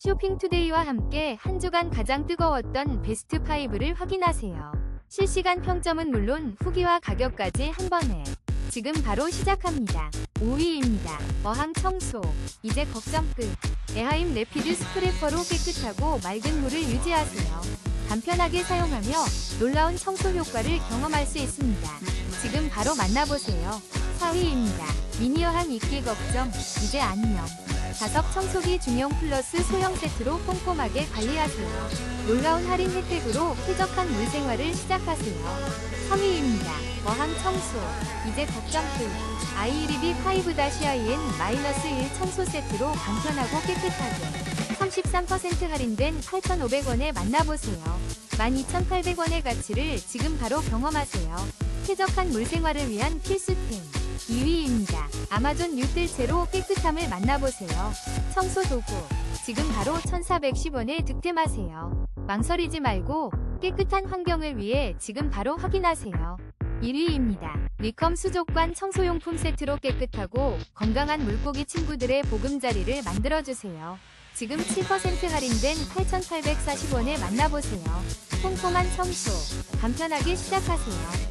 쇼핑투데이와 함께 한 주간 가장 뜨거웠던 베스트 5를 확인하세요. 실시간 평점은 물론 후기와 가격까지 한 번에. 지금 바로 시작합니다. 5위입니다. 어항 청소. 이제 걱정 끝. 에하임 레피드 스크래퍼로 깨끗하고 맑은 물을 유지하세요. 간편하게 사용하며 놀라운 청소 효과를 경험할 수 있습니다. 지금 바로 만나보세요. 4위입니다. 미니어항 이끼 걱정. 이제 안녕. 자석 청소기 중형 플러스 소형 세트로 꼼꼼하게 관리하세요. 놀라운 할인 혜택으로 쾌적한 물 생활을 시작하세요. 3위입니다. 어항 청소. 이제 걱정 끝. 아이리비 5-IN-1 청소 세트로 간편하고 깨끗하게 33% 할인된 8,500원에 만나보세요. 12,800원의 가치를 지금 바로 경험하세요. 쾌적한 물 생활을 위한 필수템. 2위입니다. 아마존 뉴뜰채로 깨끗함을 만나보세요. 청소 도구. 지금 바로 1,410원에 득템하세요. 망설이지 말고 깨끗한 환경을 위해 지금 바로 확인하세요. 1위입니다. 리컴 수족관 청소용품 세트로 깨끗하고 건강한 물고기 친구들의 보금자리를 만들어주세요. 지금 7% 할인된 8,840원에 만나보세요. 꼼꼼한 청소, 간편하게 시작하세요.